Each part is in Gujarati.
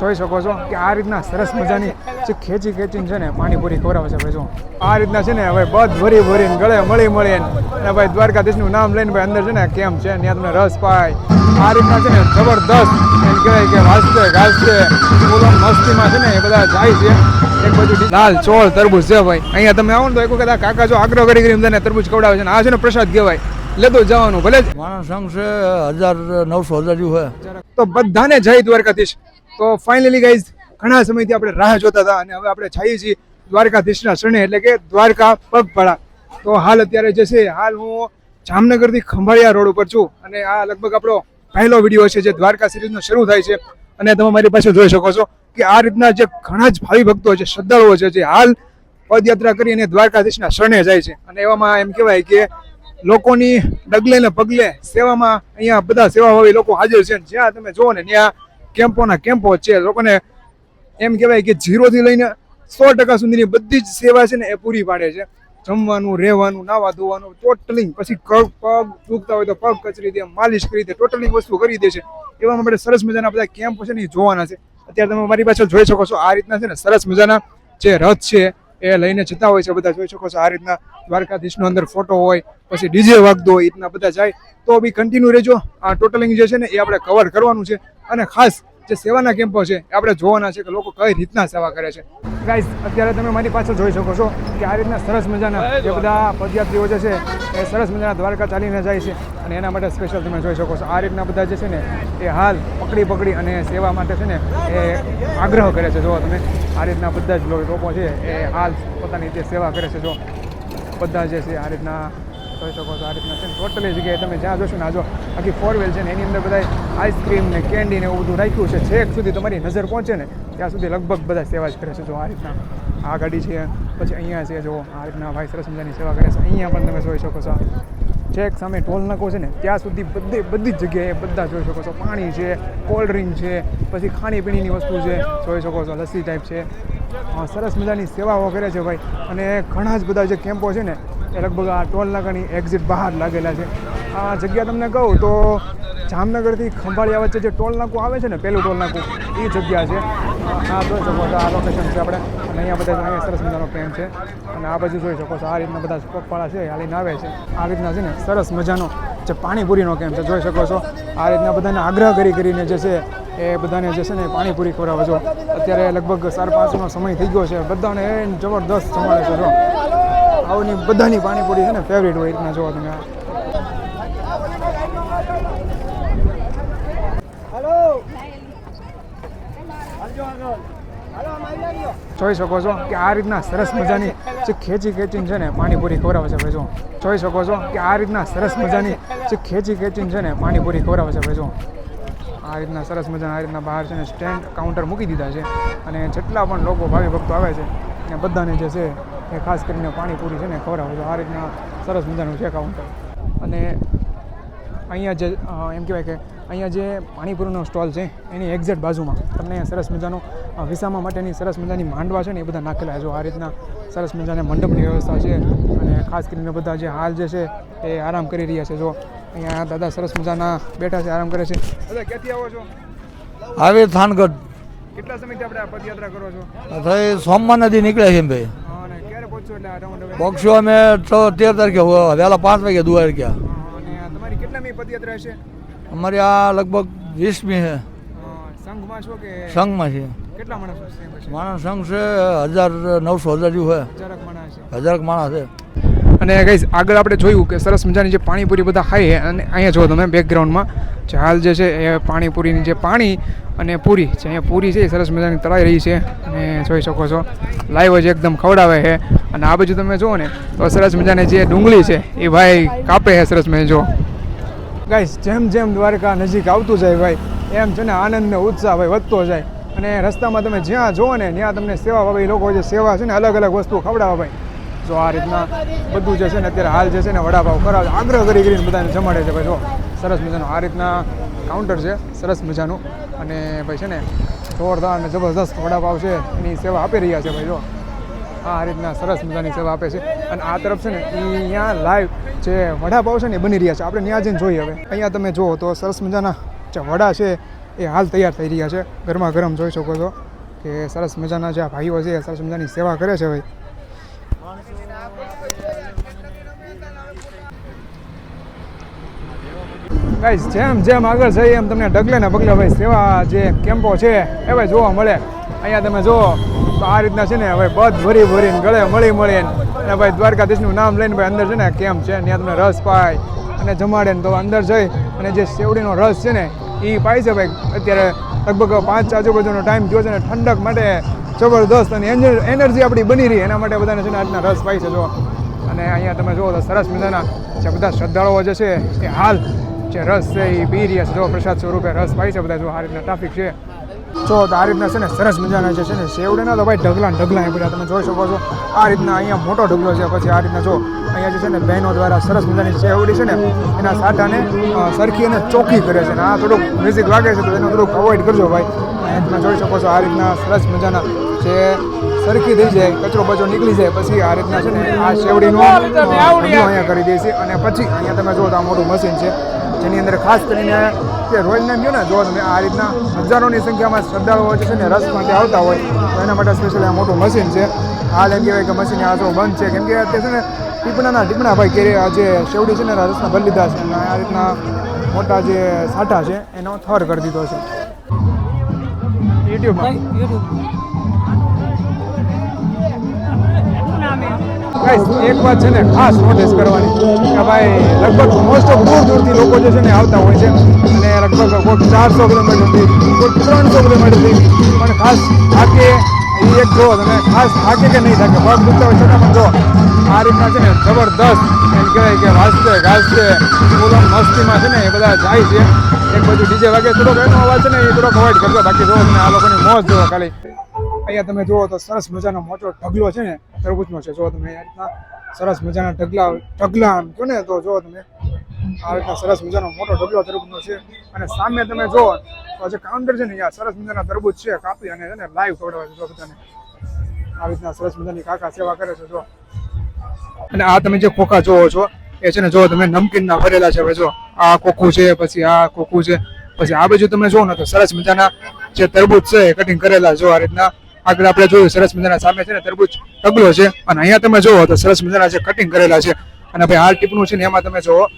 જોઈ શકો છો કે આ રીતના સરસ મજાની જે ખેંચી ખેંચીને છે ને પાણીપુરી ખવડાવે છે ભાઈ જો. આ રીતના છે ને હવે બધ ભરી ભરીને ગળે મળી મળીને અને ભાઈ દ્વારકાધીશનું નામ લઈને ભાઈ અંદર છે ને કેમ છે ત્યાં તમને રસ પાય. આ રીતના છે ને જબરદસ્ત એમ કહેવાય કે વાજતે ગાજતે બોલો મસ્તીમાં છે ને એ બધા જાય છે. એક બાજુ લાલ ચોળ તરબૂજ છે ભાઈ. અહીંયા તમે આવો ને તો એક વખત કાકા જો આગ્રહ કરી કરીને તને તરબૂજ ખવડાવે છે ને આ છે ને પ્રસાદ કહેવાય. લેતો જવાનું ભલે માણસ સંઘ છે હજાર નવસો હજાર જેવું તો બધાને જય દ્વારકાધીશ. તો ફાઇનલી ગાઈઝ ઘણા સમયથી આપણે રાહ જોતા હતા અને હવે આપણે છાઈએ છીએ દ્વારકાધીશના શરણે, એટલે કે દ્વારકા પગપાળા. તો હાલ અત્યારે જે છે, હાલ હું જામનગરથી ખંભાળિયા રોડ ઉપર છું અને આ લગભગ આપણો પહેલો વીડિયો છે જે દ્વારકા સિરીઝનો શરૂ થાય છે. અને તમે મારી પાસે જોઈ શકો છો કે આ રીતના જે ઘણા જ ભાવિ ભક્તો છે, શ્રદ્ધાળુઓ છે, જે હાલ પદયાત્રા કરી અને દ્વારકાધીશના શરણે જાય છે. અને એવામાં એમ કહેવાય કે લોકોની ડગલે ને પગલે સેવામાં અહીંયા બધા સેવાભાવી લોકો હાજર છે. જ્યાં તમે જુઓ ને ત્યાં કેમ્પોના કેમ્પો છે. લોકોને એમ કહેવાય કે ઝીરોથી લઈને સો ટકા સુધીની બધી જ સેવા છે ને એ પૂરી પાડે છે. જમવાનું, રહેવાનું, નાવા ધોવાનું ટોટલિંગ પછી પગ પગ દુખતા હોય તો પગ કચરી દે, માલિશ કરી દે ટોટલિંગ વસ્તુ કરી દે છે. એવામાં માટે સરસ મજાના બધા કેમ્પ છે ને એ જોવાના છે. અત્યારે તમે મારી પાછળ જોઈ શકો છો, આ રીતના છે ને સરસ મજાના જે રથ છે એ લઈને જતા હોય છે બધા, જોઈ શકો છો આ રીતના દ્વારકાધીશનો અંદર ફોટો હોય, પછી ડીજે વાગતો હોય એ રીતના બધા જાય. તો બી કન્ટિન્યુ રહેજો. આ ટોટલિંગ જે છે ને, એ આપણે કવર કરવાનું છે. અને ખાસ જે સેવાના કેમ્પો છે, એ આપણે જોવાના છે કે લોકો કઈ રીતના સેવા કરે છે. ગાઈઝ અત્યારે તમે મારી પાછળ જોઈ શકો છો કે આ રીતના સરસ મજાના જે બધા પદયાત્રીઓ જે છે, એ સરસ મજાના દ્વારકા ચાલીને જાય છે. અને એના માટે સ્પેશિયલ તમે જોઈ શકો છો. આ રીતના બધા જે છે ને, એ હાલ પકડી પકડી અને સેવા માટે છે ને એ આગ્રહ કરે છે. જો તમે આ રીતના બધા જ લોકો છે, એ હાલ પોતાની જે સેવા કરે છે. જો બધા જે છે આ રીતના જોઈ શકો છો, આ રીતના છે ને ટોટલી જગ્યાએ તમે જ્યાં જોશો ને, આ જો આખી ફોર વ્હીલ છે ને, એની અંદર બધા આઈસ્ક્રીમ ને કેન્ડી ને એવું બધું રાખ્યું છે. છેક સુધી તમારી નજર પહોંચે ને, ત્યાં સુધી લગભગ બધા સેવા જ કરે છે. જો આ રીતના આ ગાડી છે, પછી અહીંયા છે, જો આ રીતના ભાઈ સરસ મજાની સેવા કરે છે. અહીંયા પણ તમે જોઈ શકો છો. છેક સામે ટોલ નાકો છે ને, ત્યાં સુધી બધી બધી જ જગ્યાએ બધા જોઈ શકો છો. પાણી છે કોલ્ડ ડ્રિંક છે, પછી ખાણીપીણીની વસ્તુ છે, જોઈ શકો છો. લસ્સી ટાઈપ છે. સરસ મજાની સેવાઓ કરે છે ભાઈ. અને ઘણા જ બધા જે કેમ્પો છે ને, એ લગભગ આ ટોલ નાકાની એક્ઝિટ બહાર લાગેલા છે. આ જગ્યા તમને કહું તો જામનગરથી ખંભાળિયા વચ્ચે જે ટોલ નાકું આવે છે ને પહેલું ટોલ નાકું, એ જગ્યા છે. આ જોઈ શકો છો, આ લોકેશન છે આપણે. અને અહીંયા બધા અહીંયા સરસ મજાનો કેમ્પ છે. અને આ બાજુ જોઈ શકો છો, આ રીતના બધા પગપાળા છે, હાલીને આવે છે. આ રીતના છે ને સરસ મજાનો જે પાણીપુરીનો કેમ્પ છે, જોઈ શકો છો. આ રીતના બધાને આગ્રહ કરી કરીને જે છે એ બધાને જે છે ને પાણીપુરી ખવડાવો છો. અત્યારે લગભગ સાડા પાંચનો સમય થઈ ગયો છે. બધાને જબરદસ્ત જમાડે છે, જો. આવની બધાની પાણીપુરી છે ને ફેવરેટ હોય રીતના જોવા તમે. જોઈ શકો છો કે આ રીતના સરસ મજાની જે ખેંચી ખેંચીને છે ને પાણીપુરી ખવડાવે છે ભાઈ જો જોઈ શકો છો કે આ રીતના સરસ મજાની જે ખેંચી ખેંચીને છે ને પાણીપુરી ખવડાવે છે ભાઈ જો આ રીતના સરસ મજાના, આ રીતના બહાર છે ને સ્ટેન્ડ કાઉન્ટર મૂકી દીધા છે અને જેટલા પણ લોકો ભાવિ ભક્તો આવે છે એ બધાને જે છે એ ખાસ કરીને પાણીપુરી છે ને ખવડાવે છે. આ રીતના સરસ મજાનું છે કાઉન્ટર. અને અહીંયા જે એમ કહેવાય કે અહીંયા જે પાણીપુરીનો સ્ટોલ છે એની એક્ઝેક્ટ બાજુમાં. તમને સરસ મજાનો વિસામા માટેની સરસ મજાની માંડવા છે ને એ બધા નાખેલા છે. જો આ રીતના સરસ મજાના મંડપની વ્યવસ્થા છે અને ખાસ કરીને બધા જે હાલ જે છે એ આરામ કરી રહ્યા છે. જો અહીંયા દાદા સરસ મજાના બેઠા છે આરામ કરે છે. દાદા ક્યાંથી આવો છો? આવે થાનગઢ. કેટલા સમયથી આપણે આ પદયાત્રા કરો છો? ભાઈ સોમવાર નદી નીકળ્યા છે ભાઈ. પક્ષો અમે છ તેર તારીખે વહેલા પાંચ વાગે દુવાર ગયા. તમારી કેટલામી પદયાત્રા હશે? અમારી આ લગભગ વીસમી છે. સંઘમાં છો કે સંઘમાં છે કેટલા માણસો છે માણસ સંઘ છે હજાર નવસો હજાર જેવું છે. હજારક માણસ છે. અને ગઈ આગળ આપણે જોયું કે સરસ મજાની જે પાણીપુરી બધા ખાઈએ અને અહીંયા જો તમે બેકગ્રાઉન્ડમાં જે હાલ જે છે એ પાણીપુરીની જે પાણી અને પૂરી જે અહીંયા પૂરી છે એ સરસ મજાની તળાઈ રહી છે અને જોઈ શકો છો લાઈવ જ એકદમ ખવડાવે છે અને આ બાજુ તમે જુઓ ને તો સરસ મજાની જે ડુંગળી છે એ ભાઈ કાપે છે સરસ મજા જો ગાઈસ, જેમ જેમ દ્વારકા નજીક આવતું જાય ભાઈ, એમ છે ને આનંદનો ઉત્સાહ ભાઈ વધતો જાય. અને રસ્તામાં તમે જ્યાં જુઓ ને, ત્યાં તમને સેવા ભાઈ લોકો જે સેવા છે ને અલગ અલગ વસ્તુ ખવડાવે ભાઈ. જો આ રીતના બધું જે છે ને, અત્યારે હાલ જે છે ને, વડાપાવ કરાવે આગ્રહ કરી કરીને બધાને જમાડે છે ભાઈ, જો. સરસ મજાનું આ રીતના કાઉન્ટર છે, સરસ મજાનું. અને ભાઈ છે ને, જોરદાર અને જબરદસ્ત વડાપાવ છે, એની સેવા આપી રહ્યા છે ભાઈ, જો. આ રીતના સરસ મજાની સેવા આપે છે. અને આ તરફ છે ને અહીંયા લાઈવ જે વડાપાવ છે ને બની રહ્યા છે. આપણે ત્યાં જઈને જોઈએ હવે. અહીંયા તમે જુઓ તો સરસ મજાના જે વડા છે એ હાલ તૈયાર થઈ રહ્યા છે. ગરમા ગરમ જોઈ શકો છો કે સરસ મજાના જે ભાઈઓ છે સરસ મજાની સેવા કરે છે ભાઈ ગાઈસ જેમ જેમ આગળ જઈએ એમ તમને ડગલે ને પગલે ભાઈ સેવા જે કેમ્પો છે એ ભાઈ જોવા મળે. અહીંયા તમે જુઓ. તો આ રીતના છે ને હવે બધ ભરી ભરીને ગળે મળી મળીને અને ભાઈ દ્વારકાધીશનું નામ લઈને ભાઈ અંદર છે ને કેમ છે? ત્યાં તમને રસ પાય અને જમાડે ને તો અંદર જઈ અને જે શેવડીનો રસ છે ને એ પાય છે ભાઈ. અત્યારે લગભગ પાંચ આજુબાજુનો ટાઈમ થયો છે ને ઠંડક માટે જબરદસ્ત અને એનર્જી આપણી બની રહી. એના માટે બધાને છે ને આજના રસ પાય છે, જો. અને અહીંયા તમે જુઓ તો સરસ મજાના જે બધા શ્રદ્ધાળુઓ જે છે એ હાલ જે રસ છે એ પી રહ્યા છે. જો પ્રસાદ સ્વરૂપે રસ પાય છે બધા, જો આ રીતના ટ્રાફિક છે. જો તો આ રીતના છે ને સરસ મજાના જે છે ને શેવડેના તો ભાઈ ઢગલા ઢગલા એ બધા તમે જોઈ શકો છો. આ રીતના અહીંયા મોટો ઢગલો છે પછી આ રીતના જો અહીંયા જે છે ને બહેનો દ્વારા સરસ મજાની શેવડી છે ને એના સાટાને સરખી અને ચોખ્ખી કરે છે. ને આ થોડુંક મ્યુઝિક વાગે છે તો એનું થોડુંક અવોઇડ કરજો ભાઈ. અહીંયા તમે જોઈ શકો છો આ રીતના સરસ મજાના જે સરખી થઈ જાય કચરો બચરો નીકળી જાય પછી આ રીતના છે ને આ શેવડીનો અહીંયા કરી દે છે અને પછી અહીંયા તમે જો તો આ મોટું મશીન છે જેની અંદર ખાસ કરીને કે રોયલ નેમ કહ્યું ને જો તમે આ રીતના હજારોની સંખ્યામાં શ્રદ્ધાળુઓ જે છે ને રસ માટે આવતા હોય તો એના માટે સ્પેશિયલ આ મોટું મશીન છે. હાલ એમ કહેવાય કે મશીન આ જો બંધ છે. કેમ કે તે છે ને ટીપણાના ટીપણા ભાઈ કે આ જે શેવડી છે ને રસના ભરી લીધા છે. અને આ રીતના મોટા જે સાઠા છે એનો થર કરી દીધો છે. યુટ્યુબમાં ગાઈસ, એક વાત છે ને ખાસ નોટિસ કરવાની કે ભાઈ, લગભગ મોસ્ટ ઓફ દૂર દૂરથી લોકો જે છે ને આવતા હોય છે અને લગભગ કોઈ ચારસો કિલોમીટરથી કોઈ ત્રણસો કિલોમીટરથી પણ ખાસ થાકે એ એક જો તમે ખાસ થાકે કે નહીં થાકે પગ દુખતા હોય છતાં પણ જો, આ રીતના છે ને જબરદસ્ત એમ કહેવાય કે વાજતે ગાજતે ફૂલ મસ્તીમાં છે ને એ બધા જાય છે. એક બાજુ ડીજે વાગે થોડોક એનો અવાજ છે ને એ થોડોક અવોઇડ કરજો. બાકી જો તમે આ લોકોની મોજ જોવો ખાલી. અહીંયા તમે જુઓ તો સરસ મજાનો મોટો ઢગલો છે ને, તરબૂચનો છે. જો તમે આ રીતના સરસ મજાના ઢગલા ઢગલા આમ કહો ને તો જો તમે, આ રીતના સરસ મજાનો મોટો ઢગલો તરબૂચનો છે. અને સામે તમે જુઓ તો જે કાઉન્ટર છે ને, અહીંયા સરસ મજાના તરબૂચ છે, કાપી અને છે ને લાઈવ ખવડાવે છે. જો બધાને. આ રીતના સરસ મજાની કાકા સેવા કરે છે જો અને આ તમે જે ખોખા જોવો છો, એ છે ને જો તમે નમકીનના ભરેલા છે, હવે જો આ ખોખું છે, પછી આ ખોખું છે, પછી આ બાજુ તમે જો ને તો સરસ મજાના જે તરબૂચ છે, એ કટિંગ કરેલા જો આ રીતના. આગળ આપણે જોયું, સરસ મજાના સામે છે ને તરબૂચ ટગલો છે. અને અહીંયા તમે જોવો તો સરસ મજાના છે કટિંગ કરેલા છે. અને ભાઈ હાલ ટીપનું છે ને એમાં તમે જોવો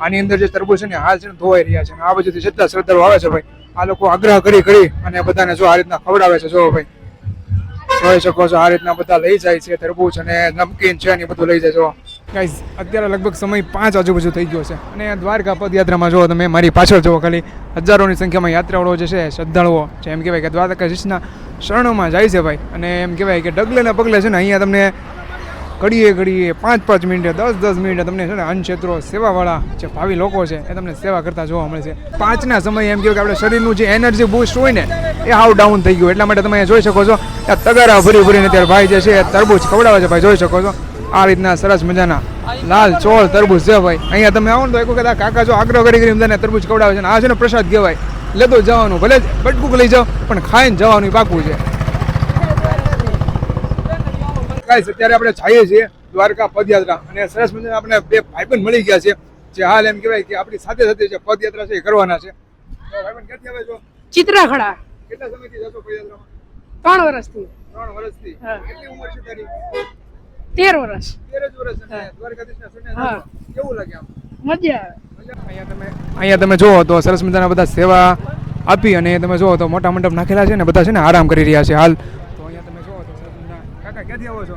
આની અંદર જે તરબૂચ છે ને હાલ છે ને ધોવાઈ રહ્યા છે. આ બાજુથી જેટલા શ્રદ્ધાળુ આવે છે ભાઈ. આ લોકો આગ્રહ કરી કરી અને બધાને જો આ રીતના ખવડાવે છે. જો ભાઈ. જોઈ શકો છો આ રીતના બધા લઈ જાય છે તરબૂચ અને નમકીન છે ને બધું લઈ જાય જો ગાઈઝ અત્યારે લગભગ સમય પાંચ આજુબાજુ થઈ ગયો છે. અને દ્વારકા પદયાત્રામાં જુઓ તમે, મારી પાછળ જુઓ ખાલી હજારોની સંખ્યામાં યાત્રાળુઓ જે છે, શ્રદ્ધાળુઓ. એમ કહેવાય કે દ્વારકાધીશના શરણોમાં જાય છે ભાઈ. અને એમ કહેવાય કે ડગલે ને પગલે છે ને અહીંયા તમને ઘડીએ ઘડીએ પાંચ પાંચ મિનિટે, દસ દસ મિનિટે તમને છે ને અન્નક્ષેત્રો, સેવાવાળા જે ભાવિ લોકો છે એ તમને સેવા કરતા જોવા મળે છે. પાંચના સમયે એમ કહેવાય કે આપણે શરીરનું જે એનર્જી બૂસ્ટ હોય ને, એ હાવ ડાઉન થઈ ગયું. એટલા માટે તમે જોઈ શકો છો આ તગારા ભરી ભરીને અત્યારે ભાઈ જે છે એ તરબૂચ ખવડાવે છે ભાઈ. જોઈ શકો છો? આ રીતના સરસ મજાના લાલ ચોળ તરબૂચ છે ભાઈ. અહીંયા તમે આવો ને તો એક વખત કાકા જો આગ્રહ કરી કરીને બધાને તરબૂચ ખવડાવે છે આ છે ને પ્રસાદ કહેવાય. લેતો જવાનું ભલે બટકુક લઈ જાઓ પણ ખાઈને જવાનું પાકું છે. ગાઈસ અત્યારે આપણે જઈએ છીએ દ્વારકા પદયાત્રા અને સરસ મજાના આપણે બે ભાઈબંધ મળી ગયા છે જે હાલ એમ કહેવાય કે આપણી સાથે સાથે જે પદયાત્રા છે એ કરવાના છે. તો ભાઈબંધ ક્યાંથી આવે છો? ચિત્રાખડા. કેટલા સમયથી જતો પદયાત્રામાં? ત્રણ વર્ષથી. ત્રણ વર્ષથી. કેટલી ઉંમર છે તારી? તેર વર્ષ. તેર જ વર્ષ દ્વારકાધીશ હા. કેવું લાગે આમ? મજા આવે. અહીંયા તમે અહીંયા તમે જુઓ તો સરસ મજાના બધા સેવા આપી અને તમે જુઓ તો મોટા મંડપ નાખેલા છે ને બધા છે ને આરામ કરી રહ્યા છે હાલ. તો અહીંયા તમે જુઓ તો સરસ મજાના કાકા ક્યાંથી આવો છો?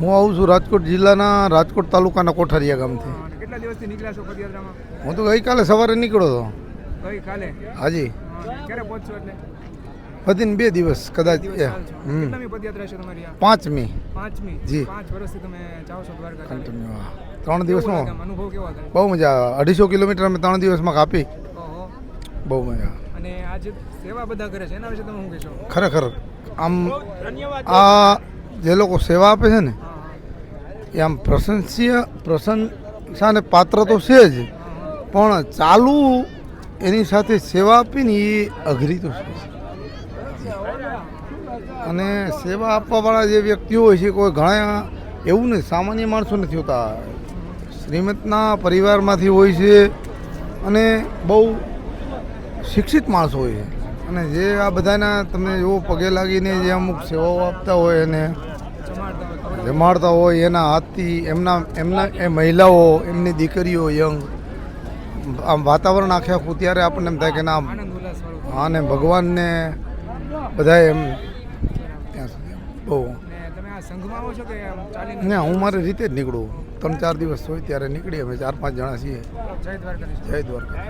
હું આવું છું રાજકોટ જિલ્લાના રાજકોટ તાલુકાના કોઠારિયા ગામથી. કેટલા દિવસથી નીકળ્યા છો પદયાત્રામાં હું તો ગઈકાલે સવારે નીકળ્યો હતો ગઈકાલે હાજી. ક્યારે પહોંચશો એટલે? વધીને બે દિવસ કદાચ પાંચમી. પાંચમી. જી. પાંચ વર્ષથી તમે જાઓ છો દ્વારકા કન્ટિન્યુ. ત્રણ દિવસમાં? બહુ મજા આવે. અઢીસો કિલોમીટર અમે ત્રણ દિવસમાં કાપી. બહુ મજા અને આ જે સેવા બધા કરે છે એના વિશે તમે શું કહેશો? ખરેખર આમ આ જે લોકો સેવા આપે છે ને એ આમ પ્રશંસીય પ્રશંસાને પાત્ર તો છે જ. પણ ચાલુ એની સાથે સેવા આપી ને એ અઘરી તો છે અને સેવા આપવાવાળા જે વ્યક્તિઓ હોય છે કોઈ ઘણા એવું નહીં સામાન્ય માણસો નથી હોતા. શ્રીમતના પરિવારમાંથી હોય છે અને બહુ શિક્ષિત માણસો હોય છે. અને જે આ બધાના તમે જો પગે લાગીને જે અમુક સેવાઓ આપતા હોય એને જમાડતા હોય એના હાથથી એમના એમના એ મહિલાઓ એમની દીકરીઓ યંગ આમ વાતાવરણ આખે આખું ત્યારે આપણને એમ થાય કે ના હા ને ભગવાનને બધા એમ ત્યાં સુધી બહુ. ને હું મારી રીતે જ નીકળું. ત્રણ ચાર દિવસ હોય ત્યારે નીકળીએ અમે ચાર પાંચ જણા છીએ. જય દ્વારકા